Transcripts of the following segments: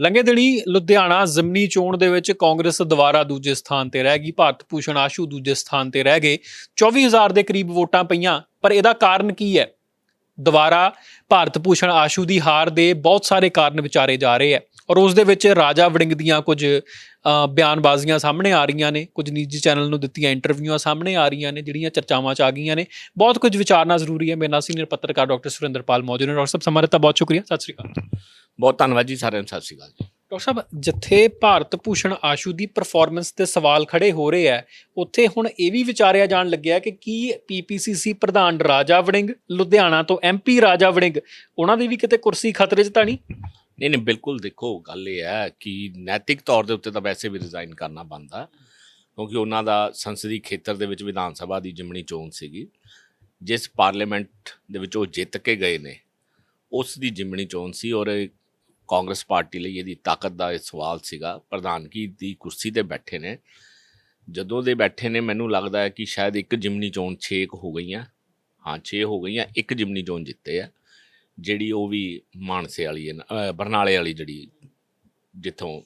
ਲੰਘੇ ਦਿਨੀ ਲੁਧਿਆਣਾ ਜ਼ਿਮਨੀ ਚੋਣ ਦੇ ਵਿੱਚ ਕਾਂਗਰਸ ਦੁਬਾਰਾ ਦੂਜੇ ਸਥਾਨ ਤੇ ਰਹਿ ਗਈ, ਭਾਰਤ ਭੂਸ਼ਣ ਆਸ਼ੂ ਦੂਜੇ ਸਥਾਨ ਤੇ ਰਹਿ ਗਏ। 24000 ਦੇ ਕਰੀਬ ਵੋਟਾਂ ਪਈਆਂ, ਪਰ ਇਹਦਾ ਕਾਰਨ ਕੀ ਹੈ? ਦੁਬਾਰਾ ਭਾਰਤ ਭੂਸ਼ਣ ਆਸ਼ੂ ਦੀ ਹਾਰ ਦੇ ਬਹੁਤ ਸਾਰੇ ਕਾਰਨ ਵਿਚਾਰੇ ਜਾ ਰਹੇ ਹੈ। ਔਰ ਉਸ ਦੇ ਵਿੱਚ ਰਾਜਾ ਵੜਿੰਗ ਦੀਆਂ ਕੁਝ ਬਿਆਨਬਾਜ਼ੀਆਂ ਸਾਹਮਣੇ ਆ ਰਹੀਆਂ ਨੇ ਕੁਝ ਨਿੱਜੀ ਚੈਨਲ ਨੂੰ ਦਿੱਤੀਆਂ ਇੰਟਰਵਿਊਆਂ ਸਾਹਮਣੇ ਆ ਰਹੀਆਂ ਨੇ ਜਿਹੜੀਆਂ ਚਰਚਾਵਾਂ ਚ ਆ ਗਈਆਂ ਨੇ। ਬਹੁਤ ਕੁਝ ਵਿਚਾਰਨਾ ਜ਼ਰੂਰੀ ਹੈ। ਮੇਰੇ ਨਾਲ ਸੀਨੀਅਰ ਪੱਤਰਕਾਰ ਡਾਕਟਰ ਸੁਰਿੰਦਰਪਾਲ ਮੌਜੂਦ ਨੇ। ਡਾਕਟਰ ਸਾਹਿਬ ਸਮਾਂ ਦਿੱਤਾ ਬਹੁਤ ਸ਼ੁਕਰੀਆ। ਸਤਿ ਸ਼੍ਰੀ ਅਕਾਲ। ਬਹੁਤ ਧੰਨਵਾਦ ਜੀ ਸਾਰਿਆਂ ਨੂੰ ਸਤਿ ਸ਼੍ਰੀ ਅਕਾਲ ਜੀ। ਡਾਕਟਰ ਸਾਹਿਬ ਜਿੱਥੇ ਭਾਰਤ ਭੂਸ਼ਣ ਆਸ਼ੂ ਦੀ ਪਰਫਾਰਮੈਂਸ ਤੇ ਸਵਾਲ ਖੜੇ ਹੋ ਰਹੇ ਆ ਉੱਥੇ ਹੁਣ ਇਹ ਵੀ ਵਿਚਾਰਿਆ ਜਾਣ ਲੱਗਿਆ ਕਿ ਕੀ ਪੀਪੀਸੀਸੀ ਪ੍ਰਧਾਨ ਰਾਜਾ ਵੜਿੰਗ ਲੁਧਿਆਣਾ ਤੋਂ ਐਮਪੀ ਰਾਜਾ ਵੜਿੰਗ ਉਹਨਾਂ ਦੀ ਵੀ ਕਿਤੇ ਕੁਰਸੀ ਖਤਰੇ 'ਚ ਤਾਂ ਨਹੀਂ? ਨਹੀਂ ਨਹੀਂ, ਬਿਲਕੁਲ ਦੇਖੋ, ਗੱਲ ਇਹ ਹੈ ਕਿ ਨੈਤਿਕ ਤੌਰ ਦੇ ਉੱਤੇ ਤਾਂ ਵੈਸੇ ਵੀ ਰਿਜ਼ਾਈਨ ਕਰਨਾ ਬਣਦਾ, ਕਿਉਂਕਿ ਉਹਨਾਂ ਦਾ ਸੰਸਦੀ ਖੇਤਰ ਦੇ ਵਿੱਚ ਵਿਧਾਨ ਸਭਾ ਦੀ ਜਿਮਣੀ ਚੋਣ ਸੀਗੀ। ਜਿਸ ਪਾਰਲੀਮੈਂਟ ਦੇ ਵਿੱਚ ਉਹ ਜਿੱਤ ਕੇ ਗਏ ਨੇ, ਉਸ ਦੀ ਜਿਮਣੀ ਚੋਣ ਸੀ ਔਰ ਇਹ ਕਾਂਗਰਸ ਪਾਰਟੀ ਲਈ ਇਹਦੀ ਤਾਕਤ ਦਾ ਇਹ ਸਵਾਲ ਸੀਗਾ, ਪ੍ਰਧਾਨਗੀ ਦੀ ਕੁਰਸੀ ਤੇ ਬੈਠੇ ਨੇ। ਜਦੋਂ ਦੇ ਬੈਠੇ ਨੇ, ਮੈਨੂੰ ਲੱਗਦਾ ਹੈ ਕਿ ਸ਼ਾਇਦ ਇੱਕ ਜਿਮਨੀ ਚੋਣ 6 ਹੋ ਗਈਆਂ। ਹਾਂ 6 ਹੋ ਗਈਆਂ, ਇੱਕ ਜਿਮਨੀ ਚੋਣ ਜਿੱਤੇ ਆ। ਜਿਹੜੀ ਉਹ ਵੀ ਮਾਨਸੇ ਵਾਲੀ ਹੈ ਬਰਨਾਲੇ ਵਾਲੀ ਜਿਹੜੀ ਜਿੱਥੋਂ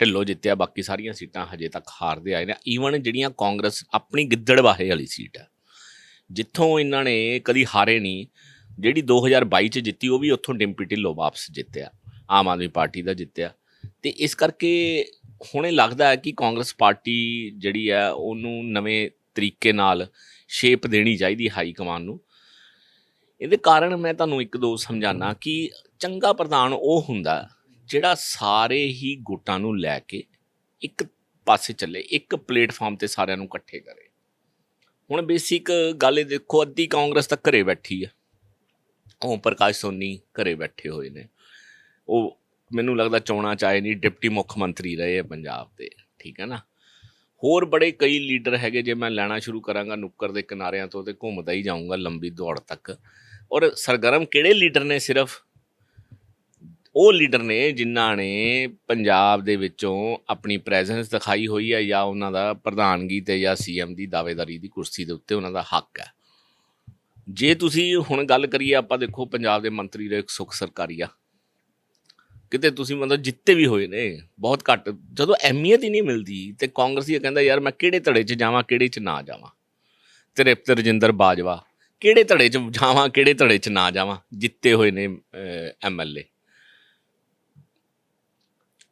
ਢਿੱਲੋਂ ਜਿੱਤਿਆ, ਬਾਕੀ ਸਾਰੀਆਂ ਸੀਟਾਂ ਹਜੇ ਤੱਕ ਹਾਰਦੇ ਆਏ ਨੇ। ਈਵਨ ਜਿਹੜੀਆਂ ਕਾਂਗਰਸ ਆਪਣੀ ਗਿੱਦੜਵਾਹੇ ਵਾਲੀ ਸੀਟ ਹੈ, ਜਿੱਥੋਂ ਇਹਨਾਂ ਨੇ ਕਦੀ ਹਾਰੇ ਨਹੀਂ, ਜਿਹੜੀ 2022 ਚ ਜਿੱਤੀ ਉਹ ਵੀ ਉੱਥੋਂ ਡਿੰਪੀ ਢਿੱਲੋਂ ਵਾਪਸ ਜਿੱਤਿਆ, ਆਮ ਆਦਮੀ ਪਾਰਟੀ ਦਾ ਜਿੱਤਿਆ। ਤੇ ਇਸ ਕਰਕੇ ਹੁਣੇ ਲੱਗਦਾ ਹੈ ਕਿ ਕਾਂਗਰਸ ਪਾਰਟੀ ਜਿਹੜੀ ਹੈ, ਉਹਨੂੰ ਨਵੇਂ ਤਰੀਕੇ ਨਾਲ ਸ਼ੇਪ ਦੇਣੀ ਚਾਹੀਦੀ ਹਾਈ ਕਮਾਨ ਨੂੰ। ਇਹਦੇ ਕਾਰਨ ਮੈਂ ਤੁਹਾਨੂੰ ਇੱਕ ਦੋ ਸਮਝਾਣਾ ਕਿ ਚੰਗਾ ਪ੍ਰਧਾਨ ਉਹ ਹੁੰਦਾ ਜਿਹੜਾ ਸਾਰੇ ਹੀ ਗੁੱਟਾਂ ਨੂੰ ਲੈ ਕੇ ਇੱਕ ਪਾਸੇ ਚੱਲੇ, ਇੱਕ ਪਲੇਟਫਾਰਮ ਤੇ ਸਾਰਿਆਂ ਨੂੰ ਇਕੱਠੇ ਕਰੇ। ਹੁਣ ਬੇਸਿਕ ਗੱਲ ਇਹ ਦੇਖੋ, ਅੱਧੀ ਕਾਂਗਰਸ ਤਾਂ ਘਰੇ ਬੈਠੀ ਆ। ਓਮ ਪ੍ਰਕਾਸ਼ ਸੋਨੀ ਘਰੇ ਬੈਠੇ ਹੋਏ ਨੇ। ਉਹ ਮੈਨੂੰ ਲੱਗਦਾ ਚੋਣਾਂ ਚ ਆਏ ਨਹੀਂ, ਡਿਪਟੀ ਮੁੱਖ ਮੰਤਰੀ ਰਹੇ ਆ ਪੰਜਾਬ ਦੇ, ਠੀਕ ਹੈ ਨਾ? ਹੋਰ ਬੜੇ ਕਈ ਲੀਡਰ ਹੈਗੇ, ਜੇ ਮੈਂ ਲੈਣਾ ਸ਼ੁਰੂ ਕਰਾਂਗਾ ਨੁੱਕਰ ਦੇ ਕਿਨਾਰਿਆਂ ਤੋਂ ਤੇ ਘੁੰਮਦਾ ਹੀ ਜਾਊਂਗਾ ਲੰਬੀ ਦੌੜ ਤੱਕ। ਔਰ ਸਰਗਰਮ ਕਿਹੜੇ ਲੀਡਰ ਨੇ ਸਿਰਫ? ਉਹ ਲੀਡਰ ਨੇ ਜਿਨ੍ਹਾਂ ਨੇ ਪੰਜਾਬ ਦੇ ਵਿੱਚੋਂ ਆਪਣੀ ਪ੍ਰੈਜ਼ੈਂਸ ਦਿਖਾਈ ਹੋਈ ਹੈ ਜਾਂ ਉਹਨਾਂ ਦਾ ਪ੍ਰਧਾਨਗੀ ਤੇ ਜਾਂ ਸੀਐਮ ਦੀ ਦਾਅਵੇਦਾਰੀ ਦੀ ਕੁਰਸੀ ਦੇ ਉੱਤੇ ਉਹਨਾਂ ਦਾ ਹੱਕ ਹੈ। ਜੇ ਤੁਸੀਂ ਹੁਣ ਗੱਲ ਕਰੀਏ, ਆਪਾਂ ਦੇਖੋ ਪੰਜਾਬ ਦੇ ਮੰਤਰੀ ਰਹੇ ਸੁਖ ਸਰਕਾਰੀਆ। ਕਿਤੇ ਤੁਸੀਂ ਮਤਲਬ ਜਿੱਤੇ ਵੀ ਹੋਏ ਨੇ, ਬਹੁਤ ਘੱਟ। ਜਦੋਂ ਅਹਿਮੀਅਤ ਹੀ ਨਹੀਂ ਮਿਲਦੀ ਤੇ ਕਾਂਗਰਸੀ ਕਹਿੰਦਾ, ਯਾਰ ਮੈਂ ਕਿਹੜੇ ਧੜੇ 'ਚ ਜਾਵਾਂ, ਕਿਹੜੇ 'ਚ ਨਾ ਜਾਵਾਂ? ਤ੍ਰਿਪਤ ਰਜਿੰਦਰ ਬਾਜਵਾ ਕਿਹੜੇ ਧੜੇ 'ਚ ਜਾਵਾਂ, ਕਿਹੜੇ ਧੜੇ 'ਚ ਨਾ ਜਾਵਾਂ? ਜਿੱਤੇ ਹੋਏ ਨੇ ਐਮਐਲਏ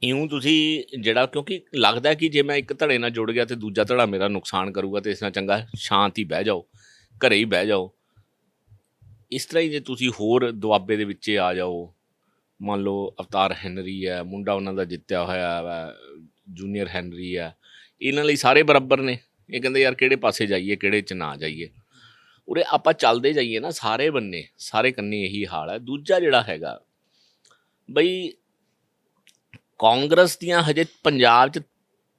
ਇਉਂ ਤੁਸੀਂ ਜਿਹੜਾ, ਕਿਉਂਕਿ ਲੱਗਦਾ ਕਿ ਜੇ ਮੈਂ ਇੱਕ ਧੜੇ ਨਾਲ ਜੁੜ ਗਿਆ ਤੇ ਦੂਜਾ ਧੜਾ ਮੇਰਾ ਨੁਕਸਾਨ ਕਰੂਗਾ ਤੇ ਇਸ ਨਾਲ ਚੰਗਾ ਸ਼ਾਂਤ ਹੀ ਬਹਿ ਜਾਓ, ਘਰੇ ਹੀ ਬਹਿ ਜਾਓ। ਇਸ ਤਰ੍ਹਾਂ ਹੀ ਜੇ ਤੁਸੀਂ ਹੋਰ ਦੁਆਬੇ ਦੇ ਵਿੱਚ ਆ ਜਾਓ, ਮੰਨ ਲਓ ਅਵਤਾਰ ਹੈਨਰੀ ਹੈ, ਮੁੰਡਾ ਉਹਨਾਂ ਦਾ ਜਿੱਤਿਆ ਹੋਇਆ ਵਾ, ਜੂਨੀਅਰ ਹੈਨਰੀ ਹੈ, ਇਹਨਾਂ ਲਈ ਸਾਰੇ ਬਰਾਬਰ ਨੇ। ਇਹ ਕਹਿੰਦੇ ਯਾਰ ਕਿਹੜੇ ਪਾਸੇ ਜਾਈਏ, ਕਿਹੜੇ ਚ ਨਾ ਜਾਈਏ। ਉਰੇ ਆਪਾਂ ਚੱਲਦੇ ਜਾਈਏ ਨਾ, ਸਾਰੇ ਬੰਨੇ, ਸਾਰੇ ਕੰਨੇ ਇਹੀ ਹਾਲ ਹੈ। ਦੂਜਾ ਜਿਹੜਾ ਹੈਗਾ, ਬਈ ਕਾਂਗਰਸ ਦੀਆਂ ਹਜੇ ਪੰਜਾਬ 'ਚ